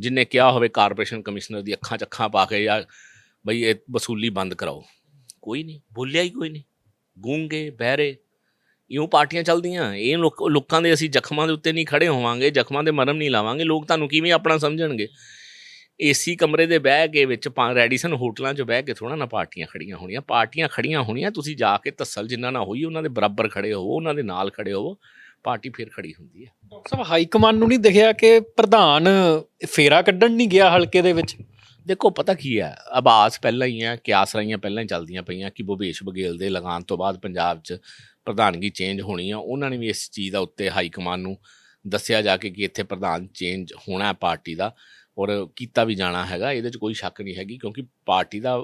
ਜਿਨੇ ਕਿਹਾ ਹੋਵੇ ਕਾਰਪੋਰੇਸ਼ਨ ਕਮਿਸ਼ਨਰ ਦੀ ਅੱਖਾਂ 'ਚ ਅੱਖਾਂ ਪਾ ਕੇ ਜਾਂ ਬਈ ਇਹ ਵਸੂਲੀ ਬੰਦ ਕਰਾਓ। ਕੋਈ ਨਹੀਂ, ਬੋਲਿਆ ਹੀ ਕੋਈ ਨਹੀਂ। ਗੂੰਗੇ, ਬਹਿਰੇ ਇਉਂ ਪਾਰਟੀਆਂ ਚੱਲਦੀਆਂ। ਇਹ ਲੋਕ- ਲੋਕਾਂ ਦੇ ਅਸੀਂ ਜ਼ਖਮਾਂ ਦੇ ਉੱਤੇ ਨਹੀਂ ਖੜੇ ਹੋਵਾਂਗੇ, ਜ਼ਖਮਾਂ ਦੇ ਮਰਮ ਨਹੀਂ ਲਾਵਾਂਗੇ। ਲੋਕ ਤੁਹਾਨੂੰ ਕਿਵੇਂ ਆਪਣਾ ਸਮਝਣਗੇ? ਏਸੀ ਕਮਰੇ ਦੇ ਬਹਿ ਕੇ ਵਿੱਚ ਪਾ- ਰੈਡੀਸਨ ਹੋਟਲਾਂ 'ਚ ਬਹਿ ਕੇ ਥੋੜਾ ਨਾ ਪਾਰਟੀਆਂ ਖੜੀਆਂ ਹੋਣੀਆਂ। ਪਾਰਟੀਆਂ ਖੜੀਆਂ ਹੋਣੀਆਂ, ਤੁਸੀਂ ਜਾ ਕੇ ਤਸਲ ਜਿੰਨਾ ਨਾ ਹੋਈ, ਉਹਨਾਂ ਦੇ ਬਰਾਬਰ ਖੜੇ ਹੋਵੋ, ਉਹਨਾਂ ਦੇ ਨਾਲ ਖੜੇ ਹੋਵੋ, ਪਾਰਟੀ ਫਿਰ ਖੜੀ ਹੁੰਦੀ ਹੈ। ਡਾਕਟਰ ਸਾਹਿਬ ਹਾਈ ਕਮਾਂਡ ਨੂੰ ਨਹੀਂ ਦਿਖਿਆ ਕਿ ਪ੍ਰਧਾਨ ਫੇਰਾ ਕੱਢਣ ਨਹੀਂ ਗਿਆ ਹਲਕੇ ਦੇ ਵਿੱਚ? ਦੇਖੋ, ਪਤਾ ਕੀ ਹੈ? ਆਵਾਜ਼ ਪਹਿਲਾਂ ਹੀ ਹੈ ਕਿਆਸ ਰਾਈਆਂ ਪਹਿਲਾਂ ਹੀ ਚੱਲਦੀਆਂ ਪਈਆਂ ਕਿ ਭੁਪੇਸ਼ ਬਘੇਲ ਦੇ ਲਗਾਨ ਤੋਂ ਬਾਅਦ ਪੰਜਾਬ 'ਚ ਪ੍ਰਧਾਨਗੀ ਚੇਂਜ ਹੋਣੀ ਆ। ਉਹਨਾਂ ਨੇ ਵੀ ਇਸ ਚੀਜ਼ ਦਾ ਉੱਤੇ ਹਾਈ ਕਮਾਨ ਨੂੰ ਦੱਸਿਆ ਜਾ ਕੇ ਕਿ ਇੱਥੇ ਪ੍ਰਧਾਨ ਚੇਂਜ ਹੋਣਾ ਹੈ ਪਾਰਟੀ ਦਾ ਔਰ ਕੀਤਾ ਵੀ ਜਾਣਾ ਹੈਗਾ। ਇਹਦੇ 'ਚ ਕੋਈ ਸ਼ੱਕ ਨਹੀਂ ਹੈਗੀ ਕਿਉਂਕਿ ਪਾਰਟੀ ਦਾ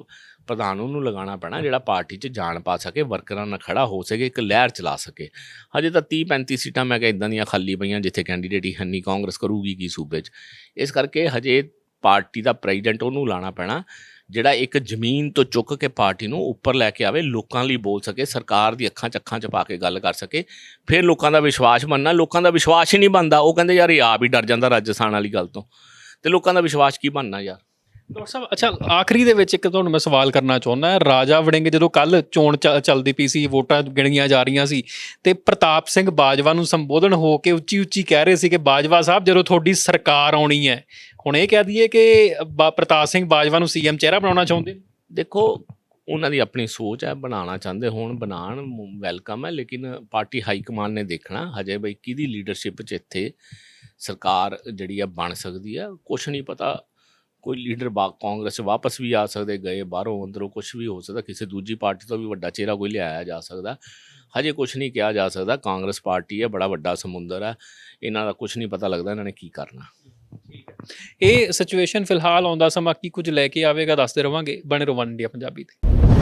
ਪ੍ਰਧਾਨ ਉਹਨੂੰ ਲਗਾਉਣਾ ਪੈਣਾ ਜਿਹੜਾ ਪਾਰਟੀ 'ਚ ਜਾਣ ਪਾ ਸਕੇ, ਵਰਕਰਾਂ ਨਾਲ ਖੜਾ ਹੋ ਸਕੇ, ਇੱਕ ਲਹਿਰ ਚਲਾ ਸਕੇ। ਹਜੇ ਤਾਂ 30 35 ਸੀਟਾਂ ਮੈਂ ਕਿਹਾ ਇਦਾਂ ਦੀਆਂ ਖਾਲੀ ਪਈਆਂ ਜਿੱਥੇ ਕੈਂਡੀਡੇਟ ਹੀ ਹੈ ਕਾਂਗਰਸ ਕਰੂਗੀ ਕੀ ਸੂਬੇ 'ਚ। ਇਸ ਕਰਕੇ ਹਜੇ ਪਾਰਟੀ ਦਾ ਪ੍ਰੈਜ਼ੀਡੈਂਟ ਉਹਨੂੰ ਲਾਣਾ ਪੈਣਾ, ਜਿਹੜਾ ਇੱਕ ਜ਼ਮੀਨ ਤੋਂ ਚੁੱਕ ਕੇ ਪਾਰਟੀ ਨੂੰ ਉੱਪਰ ਲੈ ਕੇ ਆਵੇ, ਲੋਕਾਂ ਲਈ ਬੋਲ ਸਕੇ, ਸਰਕਾਰ ਦੀ ਅੱਖਾਂ 'ਚ ਅੱਖਾਂ 'ਚ ਪਾ ਕੇ ਗੱਲ ਕਰ ਸਕੇ, ਫਿਰ ਲੋਕਾਂ ਦਾ ਵਿਸ਼ਵਾਸ ਬਣਨਾ, ਲੋਕਾਂ ਦਾ ਵਿਸ਼ਵਾਸ ਹੀ ਨਹੀਂ ਬਣਦਾ, ਉਹ ਕਹਿੰਦੇ ਯਾਰ ਇਹ ਆਪ ਹੀ ਡਰ ਜਾਂਦਾ ਰਾਜਸਥਾਨ ਵਾਲੀ ਗੱਲ ਤੋਂ, ਤੇ ਲੋਕਾਂ ਦਾ ਵਿਸ਼ਵਾਸ ਕੀ ਬਣਨਾ ਯਾਰ? ਡਾਕਟਰ ਸਾਹਿਬ, ਅੱਛਾ, ਆਖਰੀ ਦੇ ਵਿੱਚ ਇੱਕ ਤੁਹਾਨੂੰ ਮੈਂ ਸਵਾਲ ਕਰਨਾ ਚਾਹੁੰਦਾ ਰਾਜਾ ਵੜਿੰਗ ਜਦੋਂ ਕੱਲ ਚੋਣ ਚ- ਚੱਲਦੀ ਪਈ ਸੀ, ਵੋਟਾਂ ਗਿਣੀਆਂ ਜਾ ਰਹੀਆਂ ਸੀ, ਤੇ ਪ੍ਰਤਾਪ ਸਿੰਘ ਬਾਜਵਾ ਨੂੰ ਸੰਬੋਧਨ ਹੋ ਕੇ ਉੱਚੀ ਉੱਚੀ ਕਹਿ ਰਹੇ ਸੀ ਕਿ ਬਾਜਵਾ ਸਾਹਿਬ, ਜਦੋਂ ਤੁਹਾਡੀ ਸਰਕਾਰ ਆਉਣੀ ਹੈ, ਹੁਣ ਇਹ ਕਹਿ ਦਈਏ ਕਿ ਬਾ- ਪ੍ਰਤਾਪ ਸਿੰਘ ਬਾਜਵਾ ਨੂੰ ਸੀਐਮ ਚਿਹਰਾ ਬਣਾਉਣਾ ਚਾਹੁੰਦੇ ਨੇ ਦੇਖੋ, ਉਹਨਾਂ ਦੀ ਆਪਣੀ ਸੋਚ ਹੈ, ਬਣਾਉਣਾ ਚਾਹੁੰਦੇ ਹੋਣ, ਬਣਾਉਣ ਵੈਲਕਮ ਹੈ, ਲੇਕਿਨ ਪਾਰਟੀ ਹਾਈ ਕਮਾਨ ਨੇ ਦੇਖਣਾ, ਹਜੇ ਬਈ ਕਿਹਦੀ ਲੀਡਰਸ਼ਿਪ 'ਚ ਇੱਥੇ ਸਰਕਾਰ ਜਿਹੜੀ ਆ ਬਣ ਸਕਦੀ ਹੈ, ਕੁਛ ਨਹੀਂ ਪਤਾ ਕੋਈ ਲੀਡਰ ਬਾ, ਕਾਂਗਰਸ 'ਚ ਵਾਪਸ ਵੀ ਆ ਸਕਦੇ, ਗਏ ਬਾਹਰੋਂ ਅੰਦਰੋਂ ਕੁਝ ਵੀ ਹੋ ਸਕਦਾ, ਕਿਸੇ ਦੂਜੀ ਪਾਰਟੀ ਤੋਂ ਵੀ ਵੱਡਾ ਚਿਹਰਾ ਕੋਈ ਲਿਆਇਆ ਜਾ ਸਕਦਾ। ਹਜੇ ਕੁਝ ਨਹੀਂ ਕਿਹਾ ਜਾ ਸਕਦਾ, ਕਾਂਗਰਸ ਪਾਰਟੀ ਹੈ, ਬੜਾ ਵੱਡਾ ਸਮੁੰਦਰ ਹੈ, ਇਹਨਾਂ ਦਾ ਕੁਝ ਨਹੀਂ ਪਤਾ ਲੱਗਦਾ, ਇਹਨਾਂ ਨੇ ਕੀ ਕਰਨਾ। ਇਹ ਸਿਚੁਏਸ਼ਨ ਫਿਲਹਾਲ ਆਉਂਦਾ ਸਮਾਂ ਕੀ ਕੁਝ ਲੈ ਕੇ ਆਵੇਗਾ, ਦੱਸਦੇ ਰਵਾਂਗੇ, ਬਣੇ ਰਹੋ ਵਨ ਇੰਡੀਆ ਪੰਜਾਬੀ ਤੇ।